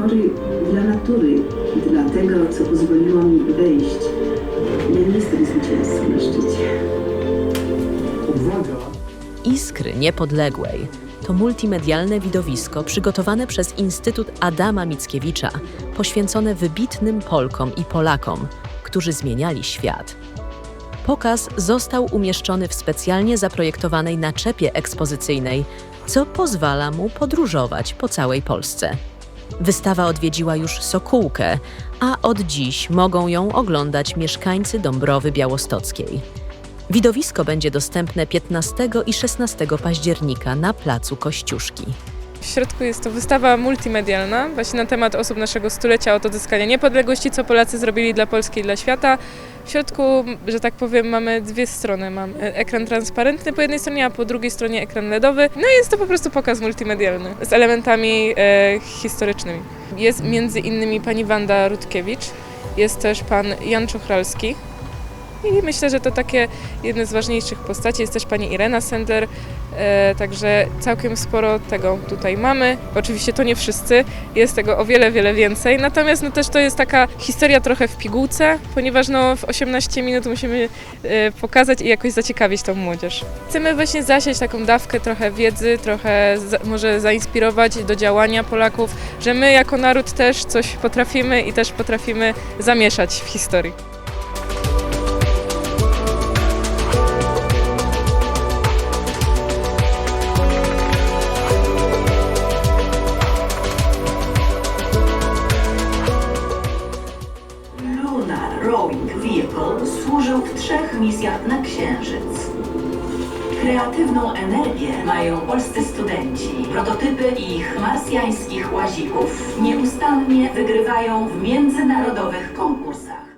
pokory dla natury, dla tego, co pozwoliło mi wejść. Ja nie jestem zwycięzcą na szczycie. Iskry Niepodległej to multimedialne widowisko przygotowane przez Instytut Adama Mickiewicza, poświęcone wybitnym Polkom i Polakom, którzy zmieniali świat. Pokaz został umieszczony w specjalnie zaprojektowanej naczepie ekspozycyjnej, co pozwala mu podróżować po całej Polsce. Wystawa odwiedziła już Sokółkę, a od dziś mogą ją oglądać mieszkańcy Dąbrowy Białostockiej. Widowisko będzie dostępne 15 i 16 października na placu Kościuszki. W środku jest to wystawa multimedialna, właśnie na temat osób naszego stulecia od odzyskania niepodległości, co Polacy zrobili dla Polski i dla świata. W środku, że tak powiem, mamy dwie strony. Mam e, ekran transparentny po jednej stronie, a po drugiej stronie ekran LEDowy. No i jest to po prostu pokaz multimedialny z elementami e, historycznymi. Jest między innymi pani Wanda Rutkiewicz, jest też pan Jan Czochralski, i myślę, że to takie jedne z ważniejszych postaci. Jest też pani Irena Sender, e, także całkiem sporo tego tutaj mamy. Oczywiście to nie wszyscy, jest tego o wiele, wiele więcej. Natomiast no, też to jest taka historia trochę w pigułce, ponieważ no, w 18 minut musimy e, pokazać i jakoś zaciekawić tą młodzież. Chcemy właśnie zasiać taką dawkę trochę wiedzy, trochę za, może zainspirować do działania Polaków, że my jako naród też coś potrafimy i też potrafimy zamieszać w historii. Lunar Rowing Vehicle służył w trzech misjach na Księżyc. Kreatywną energię mają polscy studenci. Prototypy ich marsjańskich łazików nieustannie wygrywają w międzynarodowych konkursach.